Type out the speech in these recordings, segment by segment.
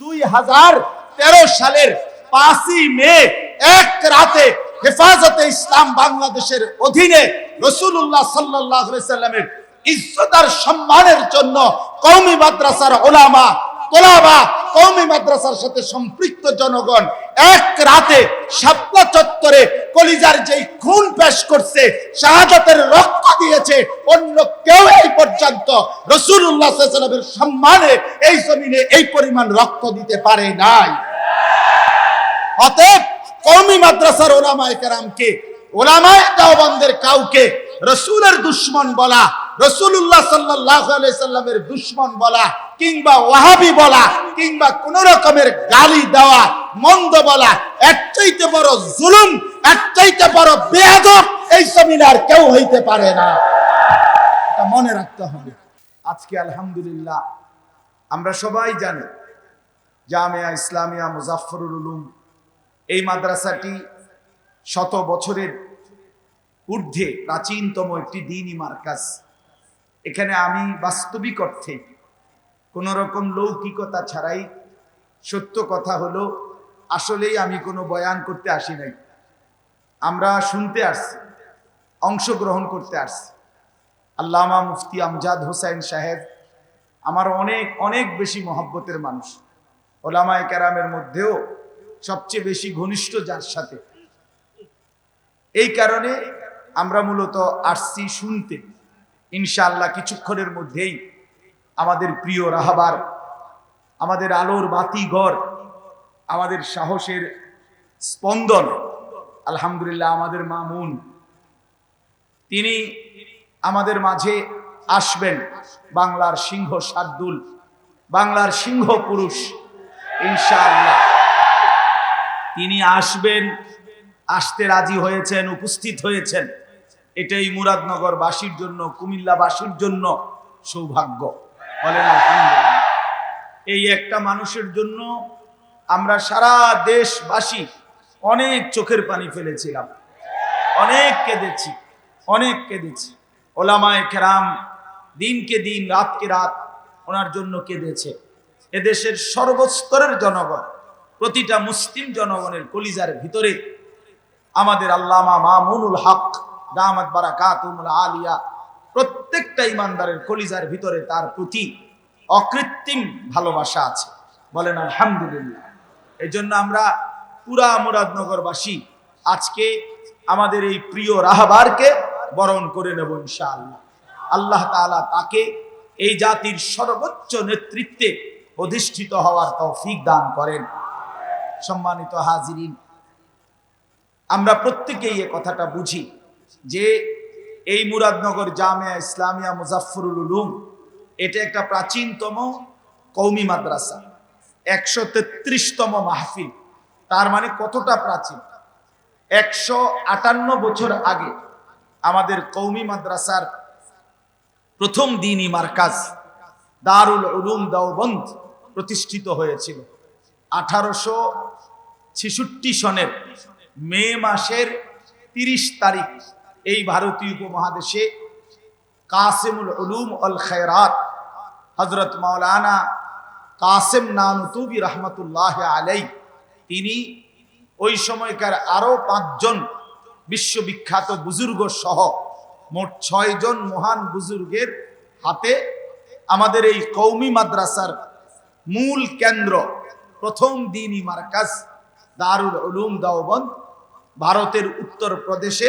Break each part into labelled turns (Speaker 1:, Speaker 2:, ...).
Speaker 1: দুই হাজার তেরো সালের পাঁচই মে, এক রাতে হেফাজতে ইসলাম বাংলাদেশের অধীনে রসুল্লাহ সাল্লাহ সাল্লামের ইজ্জতার সম্মানের জন্য কৌমি মাদ্রাসার ওলামা, তোলাবা কৌমি মাদ্রাসার সাথে সম্পৃক্ত জনগণ এক রাতে শাপলা চত্বরে কলিজার যেই খুন পেশ করছে, শাহাদাতের রক্ত দিয়েছে, অন্য কেউ এই পর্যন্ত রসুল্লাহ সম্মানে এই জমিনে এই পরিমাণ রক্ত দিতে পারে নাই। অতএব কওমি মাদ্রাসার ওলামায়ে কেরামকে, ওলামায় দেওবন্দের কাউকে রসুলের দুশ্মন বলা রসুল্লাহ আলাইহি সাল্লামের দুশ্মন বলা কিংবা ওয়াহাবি বলা কিংবা কোন রকমের গালি দেওয়া, মন্দ বলা, এর চাইতে বড় জুলুম, এর চাইতে বড় বেয়াদব এই জমিনে আর কেউ হইতে পারে না। এটা মনে রাখতে হবে। আজকে আলহামদুলিল্লাহ আমরা সবাই জানি জামিয়া ইসলামিয়া মুজাফফরুল উলুম এই মাদ্রাসাটি শত বছরের ঊর্ধ্বে প্রাচীনতম একটি দিনই মার্কাজ। এখানে আমি বাস্তবিক অর্থে কোন রকম লৌকিকতা ছাড়াই সত্য কথা হলো, আসলেই আমি কোনো বয়ান করতে আসি নাই। আমরা শুনতে আসছি, অংশগ্রহণ করতে আসছি। আল্লামা মুফতি আমজাদ হোসাইন সাহেব আমার অনেক অনেক বেশি মহব্বতের মানুষ। ওলামায় কেরামের মধ্যেও সবচেয়ে বেশি ঘনিষ্ঠ যার সাথে। এই কারণে আমরা মূলত আসছি শুনতে। ইনশাআল্লাহ কিছুক্ষণের মধ্যেই আমাদের প্রিয় রাহাবার, আমাদের আলোর বাতিঘর আমাদের সাহসের স্পন্দন, আলহামদুলিল্লাহ আমাদের মামুন, তিনি আমাদের মাঝে আসবেন বাংলার সিংহ সাদ্দুল, বাংলার সিংহ পুরুষ, ইনশাআল্লাহ। তিনি আসবেন, আসতে রাজি হয়েছেন, উপস্থিত হয়েছেন। এটাই মুরাদনগরবাসীর জন্য কুমিল্লা বাসীর জন্য সৌভাগ্য। বলেন এই একটা মানুষের জন্য আমরা সারা দেশবাসী অনেক চোখের পানি ফেলেছিলাম। অনেক কেঁদেছি অনেক কেঁদেছি। ওলামায় কেরাম দিনকে দিন, রাতকে রাত ওনার জন্য কেঁদেছে। এদেশের সর্বস্তরের জনগণ, প্রতিটা মুসলিম জনগণের কলিজার ভিতরে আমাদের আল্লামা মামুনুল হক দামাত বারাকাতুল আলিয়া। প্রত্যেকটা ইমানদারের কলিজার ভিতরে তার প্রতি অকৃত্রিম ভালোবাসা আছে। বলেন, আলহামদুলিল্লাহ। এই জন্য আমরা পুরা মুরাদনগরবাসী আজকে আমাদের এই প্রিয় রাহাবারকে বরণ করে নেব ইনশাআল্লাহ। আল্লাহ তাআলা তাকে এই জাতির সর্বোচ্চ নেতৃত্বে অধিষ্ঠিত হওয়ার তৌফিক দান করেন। সম্মানিত হাজিরিন, আমরা প্রত্যেকেই এ কথাটা বুঝি। যে এই মুরাদনগর জামিয়া ইসলামিয়া মুজাফফরুল উলুম, এটা একটা প্রাচীনতম কৌমি মাদ্রাসা, একশো তেত্রিশতম মাহফিল। তার মানে কতটা প্রাচীন? একশো আটান্ন বছর আগে আমাদের কৌমি মাদ্রাসার প্রথম দিনই মার্কাজ দারুল উলুম দাওবন্দ প্রতিষ্ঠিত হয়েছিল। আঠারোশো ছেষট্টি সনের মে মাসের তিরিশ তারিখ এই ভারতীয় উপমহাদেশে কাসেমুল উলুম অল খেরাত হজরত মাওলানা কাসেম নানতুবি রহমতুল্লাহ আলাই তিনি ওই সময়কার আরও পাঁচজন বিশ্ববিখ্যাত বুজুর্গ সহ মোট ছয়জন মহান বুজুর্গের হাতে আমাদের এই কৌমি মাদ্রাসার মূল কেন্দ্র, প্রথম দিনই মার্কাজ দারুল উলুম দাওবন্দ, ভারতের উত্তর প্রদেশে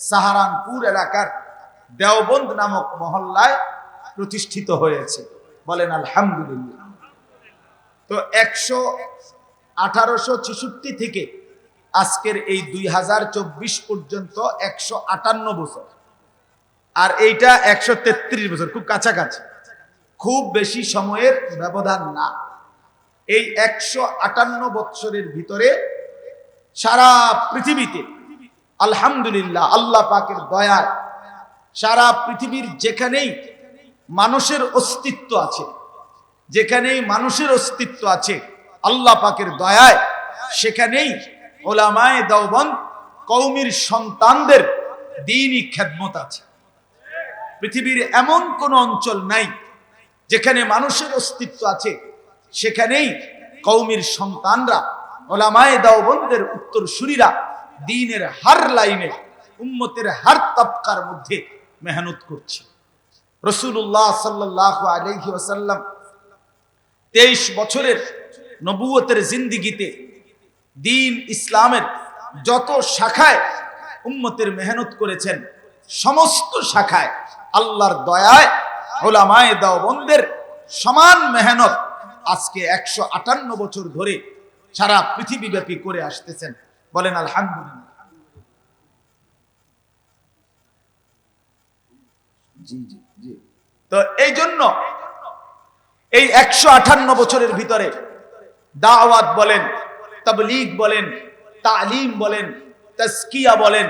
Speaker 1: সাহারানপুর এলাকার দেওবন্দ নামক মহল্লায় প্রতিষ্ঠিত হয়েছে। বলেন, আলহামদুলিল্লাহ। তো একশো আঠারোশো ছেষট্টি থেকে আজকের এই দুই হাজার চব্বিশ পর্যন্ত একশো আটান্ন বছর। আর এইটা একশো তেত্রিশ বছর, খুব কাছাকাছি। খুব বেশি সময়ের ব্যবধান না। এই একশো আটান্ন বৎসরের ভিতরে সারা পৃথিবীতে আলহামদুলিল্লাহ, আল্লাহ পাকের দয়ায় সারা পৃথিবীর যেখানেই মানুষের অস্তিত্ব আছে, যেখানেই মানুষের অস্তিত্ব আছে, আল্লাহ পাকের দয়ায় সেখানেই ওলামায় দাওবন কৌমির সন্তানদের দিনই খেদমত আছে। পৃথিবীর এমন কোন অঞ্চল নাই যেখানে মানুষের অস্তিত্ব আছে, সেখানেই কৌমির সন্তানরা, ওলামায়ে দাওবন্দের উত্তর সুরীরা দিনের হার লাইনে উম্মতের হার তবকার মধ্যে মেহনত করছে। রসুল্লাহ সাল্লাহ আলহি ওসাল্লাম তেইশ বছরের নবুয়তের জিন্দিগিতে দিন ইসলামের যত শাখায় উম্মতের মেহনত করেছেন, সমস্ত শাখায় আল্লাহর দয়ায় ওলামায়ে দাওবন্দের সমান মেহনত আজকে একশো আটান্ন বছর ধরে সারা পৃথিবীব্যাপী করে আসতেছেন। বলেন, আলহামদুলিল্লাহ। তো এই জন্য এই একশো আঠান্ন বছরের ভিতরে দাওয়াত বলেন, তবলিগ বলেন, তালিম বলেন তস্কিয়া বলেন,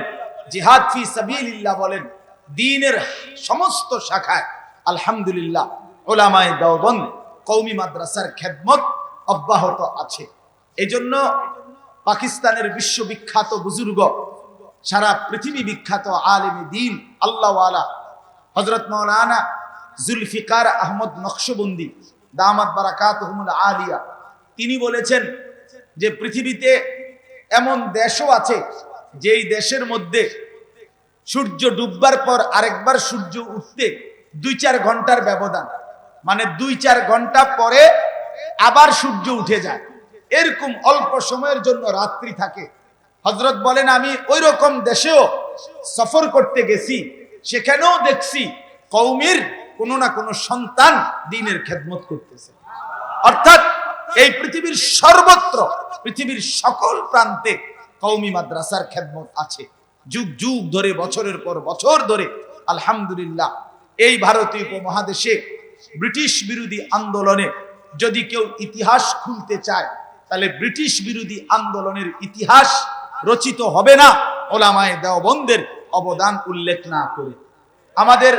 Speaker 1: জিহাদ ফি সাবিলিল্লাহ বলেন, দিনের সমস্ত শাখায় আলহামদুলিল্লাহ ওলামায় দাওবন্দ কৌমি মাদ্রাসার খেদমত অব্যাহত আছে। এজন্য পাকিস্তানের বিশ্ববিখ্যাত বুজুর্গ, সারা পৃথিবী বিখ্যাত আলেমী দিন, আল্লাহওয়ালা হজরত মৌলানা জুলফিকার আহমদ নকশবন্দি, দামাত বারাকাত আলিয়া। তিনি বলেছেন যে পৃথিবীতে এমন দেশও আছে যেই দেশের মধ্যে সূর্য ডুববার পর আরেকবার সূর্য উঠতে দুই চার ঘণ্টার ব্যবধান। মানে দুই চার ঘণ্টা পরে আবার সূর্য উঠে যায়। এরকম অল্প সময়ের জন্য রাত্রি থাকে। হজরত বলেন, আমি ওই রকম দেশেও সফর করতে গেছি, সেখানেও দেখছি কৌমির কোনো না কোনো সন্তান দিনের খেদমত করতেছে। অর্থাৎ এই পৃথিবীর সর্বত্র, পৃথিবীর সকল প্রান্তে কৌমি মাদ্রাসার খেদমত আছে। যুগ যুগ ধরে, বছরের পর বছর ধরে, আলহামদুলিল্লাহ, এই ভারতীয় উপমহাদেশে ব্রিটিশ বিরোধী আন্দোলনে যদি কেউ ইতিহাস খুলতে চায় তাহলে ব্রিটিশ বিরোধী আন্দোলনের ইতিহাস রচিত হবে না। ওলামায় দেওবন্দের অবদান উল্লেখ না করে। আমাদের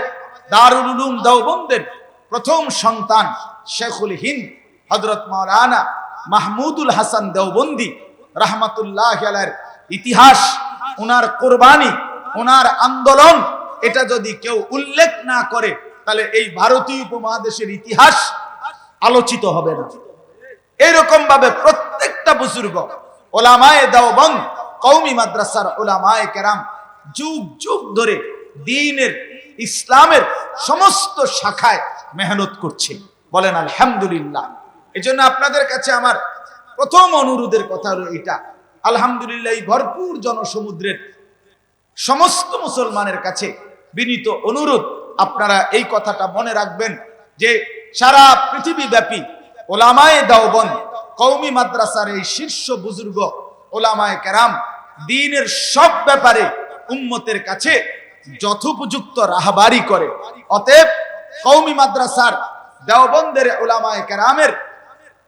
Speaker 1: দারুল উলুম দেওবন্দের প্রথম সন্তান শেখুল হিন্দ হজরত মৌলানা মাহমুদুল হাসান দেওবন্দি রাহমাতুল্লাহ ইতিহাস ওনার কোরবানি ওনার আন্দোলন, এটা যদি কেউ উল্লেখ না করে, তাহলে এই ভারতীয় উপমহাদেশের ইতিহাস আলোচিত হবে না। এরকম ভাবে প্রত্যেকটা বুজুর্গ, ওলামায়ে দেওবন্দ কৌমি মাদ্রাসার ওলামায়ে কেরাম, যুগ যুগ ধরে দিনের, ইসলামের সমস্ত শাখায় মেহনত করছে। বলেন, আলহামদুলিল্লাহ। এই জন্য আপনাদের কাছে আমার প্রথম অনুরোধের কথা হলো এটা। আলহামদুলিল্লাহ, এই ভরপুর জনসমুদ্রের সমস্ত মুসলমানের কাছে বিনীত অনুরোধ। আপনারা এই কথাটা মনে রাখবেন যে সারা পৃথিবী ব্যাপী ওলামায়ে দাওবন কৌমি মাদ্রাসার এই শীর্ষ বুজুর্গ ওলামায় কেরাম, দিনের সব ব্যাপারে উম্মতের কাছে যথোপযুক্ত রাহবারি করে। অতএব কৌমি মাদ্রাসার দেওবন্দের ওলামায় কেরামের,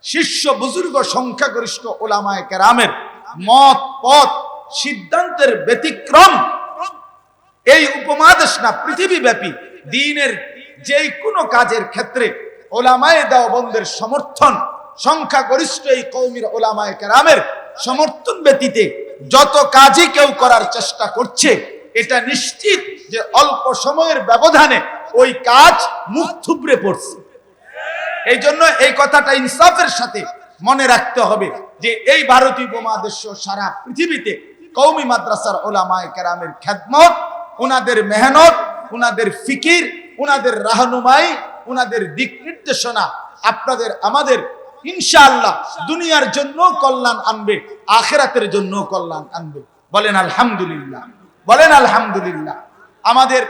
Speaker 1: শীর্ষ বুজুর্গ সংখ্যাগরিষ্ঠ ওলামায় কেরামের মত, পথ, সিদ্ধান্তের ব্যতিক্রম, এই উপমাদেশ না, পৃথিবীব্যাপী দিনের যে কোনো কাজের ক্ষেত্রে ওলামায়ে দেওবন্দের সমর্থন, সংখ্যাগরিষ্ঠ এই কৌমির ওলামায়ে কেরামের সমর্থন ব্যতীতে যত কাজই কেউ করার চেষ্টা করছে, এটা নিশ্চিত যে অল্প সময়ের ব্যবধানে ওই কাজ মুখ থুবড়ে পড়ছে। এই জন্য এই কথাটা ইনসাফের সাথে মনে রাখতে হবে যে এই ভারতীয় উপমহাদেশ সারা পৃথিবীতে কৌমি মাদ্রাসার ওলামায় কেরামের খ্যাতমত ওনাদের মেহনত ওনাদের ফিকির ওনাদের রাহনুমাই ওনাদের দিক নির্দেশনা আপনাদের, আমাদের, ইনশাআল্লাহ দুনিয়ার জন্য কল্যাণ আনবে, আখেরাতের জন্য কল্যাণ আনবে। বলেন আলহামদুলিল্লাহ বলেন আলহামদুলিল্লাহ। আমাদের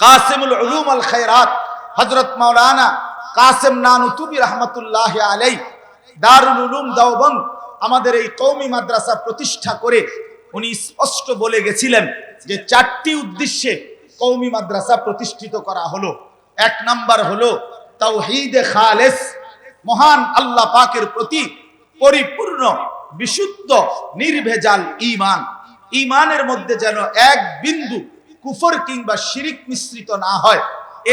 Speaker 1: কাসিমুল উলুম আল খায়রাত, হযরত মাওলানা কাসেম নানুতুবি রহমতুল্লাহ আলাই দারুল উলুম দাওবন্দ, আমাদের এই কৌমি মাদ্রাসা প্রতিষ্ঠা করে উনি স্পষ্ট বলে গেছিলেন যে চারটি উদ্দেশ্যে কৌমি মাদ্রাসা প্রতিষ্ঠিত করা হলো। এক নাম্বার হলো তাওহীদে খালেস, মহান আল্লাহ পাকের প্রতি পরিপূর্ণ, বিশুদ্ধ, নির্ভেজাল ঈমান। ঈমানের মধ্যে যেন এক বিন্দু কুফর কিংবা শিরিক মিশ্রিত না হয়।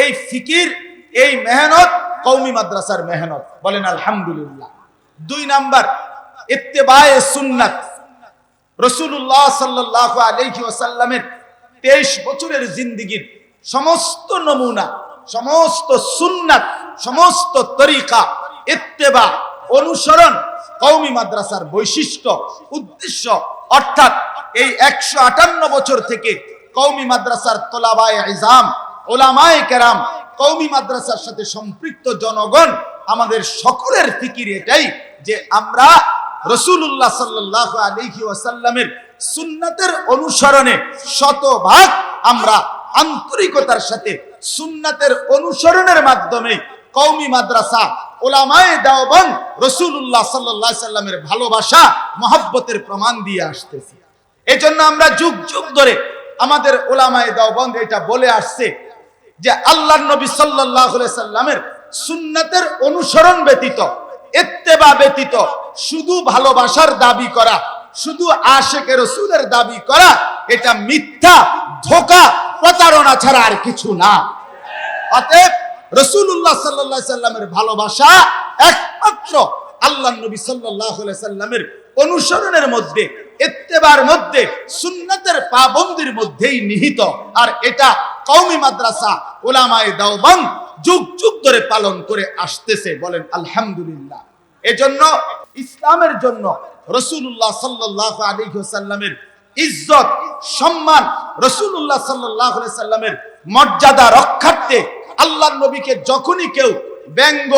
Speaker 1: এই ফিকির, এই মেহনত কৌমি মাদ্রাসার মেহনত। বলেন আলহামদুলিল্লাহ। দুই নাম্বার, ইত্তেবায়ে সুন্নাত। রসুল্লাহ সাল্লাহ আলহি ওসাল্লামের তেইশ বছরের জিন্দিগির সমস্ত নমুনা সমস্ত সুন্নাত, সমস্ত তরিকা, ইত্তেবা, অনুসরণ কৌমি মাদ্রাসার বৈশিষ্ট্য, উদ্দেশ্য, অর্থাৎ এই একশো আটান্ন বছর থেকে কৌমি মাদ্রাসার তোলাবায় ইজাম, ওলামায়ে কেরাম কৌমি মাদ্রাসার সাথে সম্পৃক্ত জনগণ আমাদের সকলের ফিকির এটাই যে আমরা রসুল্লাহ সাল্লাহ আলহি ওয়াসাল্লামের সুন্নাতের অনুসরণে শতভাগ আমরা আন্তরিকতার সাথে সুন্নাতের অনুসরণের মাধ্যমে কৌমি মাদ্রাসা, ওলামায়ে দেওবন রসুল্লাহ সাল্লাহ সাল্লামের ভালোবাসা, মহব্বতের প্রমাণ দিয়ে আসতেছি। এজন্য আমরা যুগ যুগ ধরে আমাদের ওলামায়ে দেওবন্দ এটা বলে আসছে যে আল্লাহ নবী সাল্লাহ সাল্লামের সুন্নাতের অনুসরণ ব্যতীত এত্তেবা ব্যতীত, শুধু ভালোবাসার দাবি করা, শুধু আশেকে রসুলের দাবি করা, এটা মিথ্যা। ধোকা প্রতারণা ছাড়া আর কিছু না। অতএব রসুল্লাহ সাল্লাহ সাল্লামের ভালোবাসা একমাত্র আল্লাহ নবী সাল্লাহ সাল্লামের অনুসরণের মধ্যে এত্তেবার মধ্যে পাবন্দির মধ্যেই নিহিত। আর এটা কৌমি মাদ্রাসা ওলামায়ে দাওবান যুগ যুগ ধরে পালন করে আসতেছে বলেন আলহামদুলিল্লাহ। এজন্য, ইসলামের জন্য রসুল্লাহ সাল্লাহ আলী সাল্লামের ইজ্জত, সম্মান রসুল্লাহ সাল্লাহ সাল্লামের মর্যাদা রক্ষার্থে আল্লাহ নবীকে যখনই কেউ ব্যঙ্গ,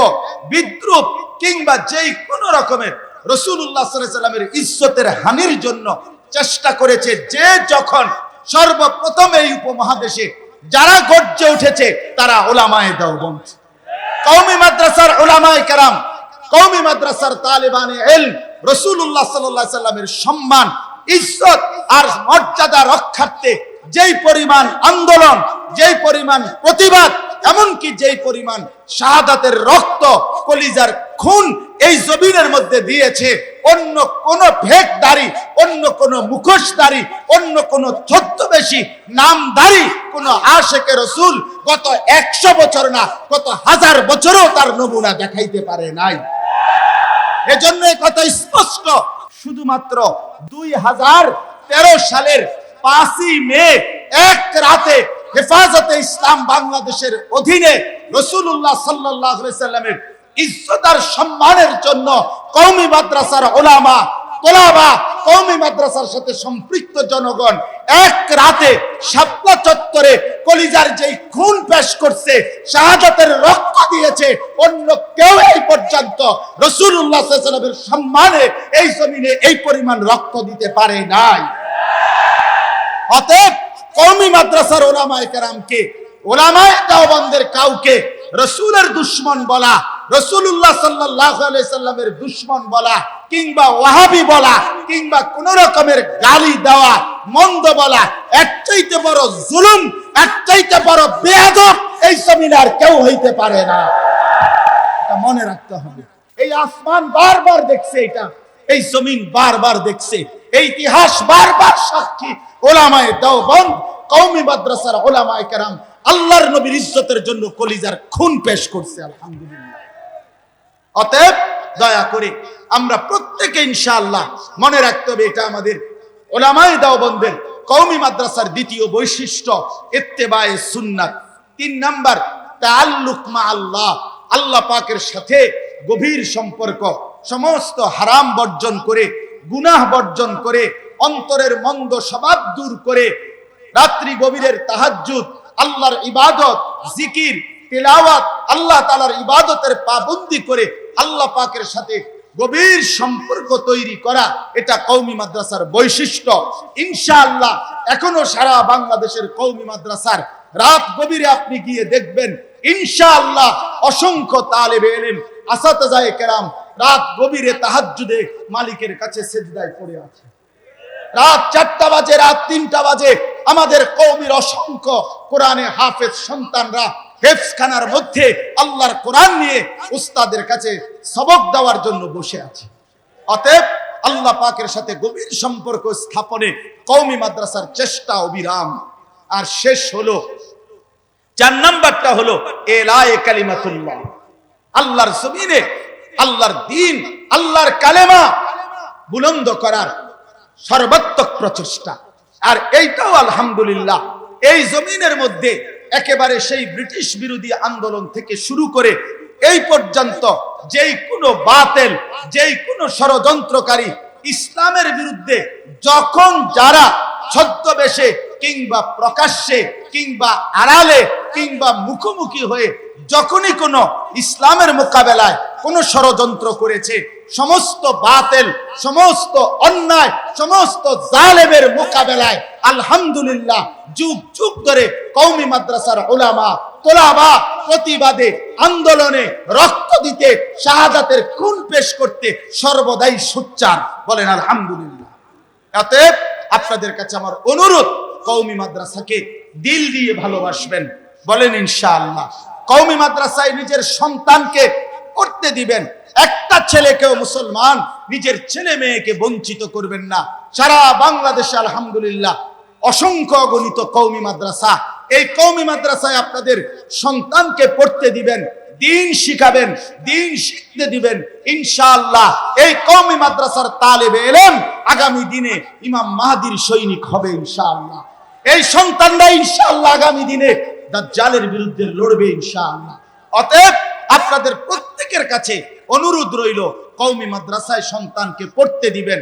Speaker 1: বিদ্রুপ কিংবা যেই কোন রকমের রসুল্লাহ সাল্লামের ইজ্জতের হানির জন্য চেষ্টা করেছে, যে যখন সর্বপ্রথম এই উপমহাদেশে যারা গর্জে উঠেছে, তারা ওলামায় দাও বন্ধু কৌমি মাদ্রাসার ওলামায় কেরাম কৌমি মাদ্রাসার তালেবানে এল রসুল্লাহ সাল্লাহ সাল্লামের সম্মান ইজ্জত আর মর্যাদা রক্ষার্থে যেই পরিমাণ আন্দোলন, যেই পরিমাণ প্রতিবাদ, এমনকি যেই পরিমাণ শাহাদাতের রক্ত কলিজার খুন এই জমিনের মধ্যে দিয়েছে, অন্য কোন ভেকদারি অন্য কোন মুখোশদারি অন্য কোন ছদ্মবেশী নামদারি কোন আশেকে রসুল গত একশো বছর না, গত হাজার বছরও তার নমুনা দেখাইতে পারে নাই। এজন্য কথা স্পষ্ট। শুধুমাত্র দুই হাজার তেরো সালের পাঁচই মে, এক রাতে হেফাজতে ইসলাম বাংলাদেশের অধীনে রসুল্লাহ সাল্লাহ সাল্লামের ইজ্জতার সম্মানের জন্য কৌমি মাদ্রাসার ওলামা তোলাবা কৌমি মাদ্রাসার সাথে সম্পৃক্ত জনগণ এক রাতে চত্বরে কলিজার যেই খুন পেশ করছে, শাহাদাতের রক্ত দিয়েছে, অন্য কেউ এই পর্যন্ত রসুল্লাহ সম্মানে এই জমিনে এই পরিমাণ রক্ত দিতে পারে নাই। অতএব কৌমি মাদ্রাসার ওলামায় কেরামকে, ওলামায় দেওবন্দের কাউকে রসুলের দুশ্মন বলা রসুল্লাহ সাল্লাহ দুশ্মন বলা কিংবা ওয়াহাবি বলা কিংবা কোন রকমের গালি দেওয়া, মন্দ বলা এক চাইতে বড় জুলুম একটাইতে বড় এই জমিনার কেউ হইতে পারে না। এটা মনে রাখতে হবে। এই আসমান বারবার দেখছে এটা, এই জমিন বারবার দেখছে, এই ইতিহাস বারবার সাক্ষী, ওলামায়ে দেওবন্দ, কওমি মাদ্রাসার ওলামায়ে কেরাম, আল্লাহর নবীর ইজ্জতের জন্য কলিজার খুন পেশ করছে, আলহামদুলিল্লাহ। অতএব দয়া করে আমরা প্রত্যেকে ইনশাআল্লাহ মনে রাখতে হবে, এটা আমাদের ওলামায়ে দেওবন্দের কওমি মাদ্রাসার দ্বিতীয় বৈশিষ্ট্য, ইত্তেবায়ে সুন্নাত। তিন নাম্বার, তাআল্লুক মা আল্লাহ আল্লাহ পাকের সাথে গভীর সম্পর্ক, সমস্ত হারাম বর্জন করে, গুনাহ বর্জন করে, অন্তরের মন্দ স্বভাব দূর করে, রাত্রি গভীরের তাহাজ্জুদ, আল্লাহর ইবাদত, জিকির, তেলাওয়াত, আল্লাহ তালার ইবাদতের পাবন্দি করে আল্লাহ পাকের সাথে গভীর সম্পর্ক তৈরি করা এটা কৌমি মাদ্রাসার বৈশিষ্ট্য। ইনশাআল্লাহ এখনও সারা বাংলাদেশের কৌমি মাদ্রাসার রাত গভীরে আপনি গিয়ে দেখবেন, ইনশাআল্লাহ অসংখ্য তালেবে এলেম, আসাতাজায়ে কেরাম রাত গভীরে তাহাজ্জুদে মালিকের কাছে সেজদায় পড়ে আছে। রাত চারটা বাজে, রাত তিনটা বাজে, আমাদের কৌমির অসংখ্য কোরআনে হাফেজ সন্তানরা হেফখানার মধ্যে আল্লাহর কোরআন নিয়ে উস্তাদের কাছে সবক দেওয়ার জন্য বসে আছে। অতএব আল্লাহ পাকের সাথে গভীর সম্পর্ক স্থাপনে কৌমি মাদ্রাসার চেষ্টা অবিরাম। আর শেষ হলো চার নাম্বারটা হলো এলায়ে কালিমাতুল্লাহ। আল্লাহর জমিনে, আল্লাহর দিন, আল্লাহর কালেমা বুলন্দ করার সর্বাত্মক প্রচেষ্টা। আর এইটাও আলহামদুলিল্লাহ, এই জমিনের মধ্যে একেবারে সেই ব্রিটিশ বিরোধী আন্দোলন থেকে শুরু করে এই পর্যন্ত যেই কোনো বাতেল, যেই কোনো ষড়যন্ত্রকারী ইসলামের বিরুদ্ধে যখন যারা ছদ্মবেশে কিংবা প্রকাশ্যে কিংবা আড়ালে কিংবা মুখোমুখি হয়ে যখনই কোনো ইসলামের মোকাবেলায় কোনো ষড়যন্ত্র করেছে, সমস্ত বাতেল, সমস্ত অন্যায়, সমস্ত জালেমের মোকাবেলায় আলহামদুলিল্লাহ, যুগ যুগ ধরে কৌমি মাদ্রাসার ওলামা তোলাবা, প্রতিবাদে, আন্দোলনে রক্ত দিতে, শাহাদাতের খুন পেশ করতে সর্বদাই সোচ্চার। বলেন, আলহামদুলিল্লাহ। আপনাদের কাছে আমার অনুরোধ কৌমি মাদ্রাসাকে দিল দিয়ে ভালোবাসবেন। বলেন কৌমি মাদ্রাসায় নিজের সন্তানকে করতে দিবেন। একটা ছেলেকেও মুসলমান নিজের ছেলে মেয়েকে বঞ্চিত করবেন না। সারা বাংলাদেশে আলহামদুলিল্লাহ অসংখ্য গণিত কৌমি মাদ্রাসা। এই কৌমি মাদ্রাসায় আপনাদের সন্তানকে পড়তে দিবেন, দিন শিখাবেন, দিন শিখতে দিবেন, ইনশাআল্লাহ। এই কৌমি মাদ্রাসার তালেবে এলেন, আগামী দিনে ইমাম মাহাদির সৈনিক হবে ইনশাআল্লাহ। এই সন্তানরা ইনশাআল্লাহ আগামী দিনে দাজ্জালের বিরুদ্ধে লড়বে ইনশাআল্লাহ। অতএব আপনাদের প্রত্যেকের কাছে অনুরোধ রইল কৌমি মাদ্রাসায় সন্তানকে পড়তে দিবেন।